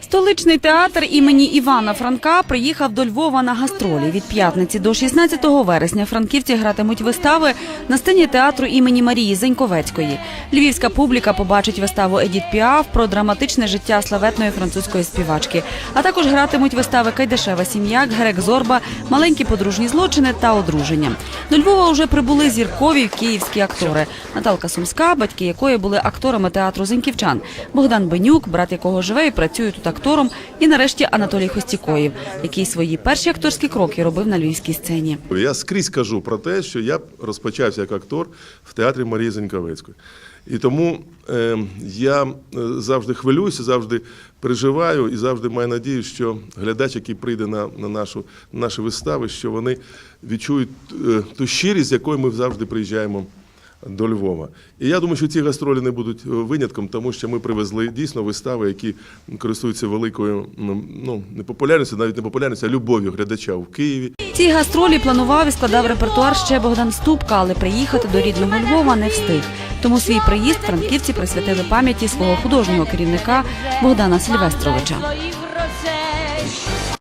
Столичний театр імені Івана Франка приїхав до Львова на гастролі. Від п'ятниці до 16 вересня франківці гратимуть вистави на сцені театру імені Марії Зеньковецької. Львівська публіка побачить виставу Едіт Піаф про драматичне життя славетної французької співачки. А також гратимуть вистави Кайдашева сім'я, Грек Зорба, маленькі подружні злочини та одруження. До Львова вже прибули зіркові київські актори. Наталка Сумська, батьки якої були акторами театру Зеньківчан, Богдан Бенюк, брат якого живе і працює тут актором, і нарешті Анатолій Хостікоїв, який свої перші акторські кроки робив на львівській сцені. Я скрізь кажу про те, що я розпочався як актор в театрі Марії Зеньковецької. І тому е, я завжди хвилююся, завжди переживаю і завжди маю надію, що глядач, який прийде на, на, нашу, на наші вистави, що вони відчують е, ту щирість, з якою ми завжди приїжджаємо до Львова. І я думаю, що ці гастролі не будуть е, винятком, тому що ми привезли дійсно вистави, які користуються великою ну, не популярністю, навіть не популярністю, а любов'ю глядача в Києві. Ці гастролі планував і складав репертуар ще Богдан Ступка, але приїхати до рідного Львова не встиг. Тому свій приїзд франківці присвятили пам'яті свого художнього керівника Богдана Сильвестровича. Своїх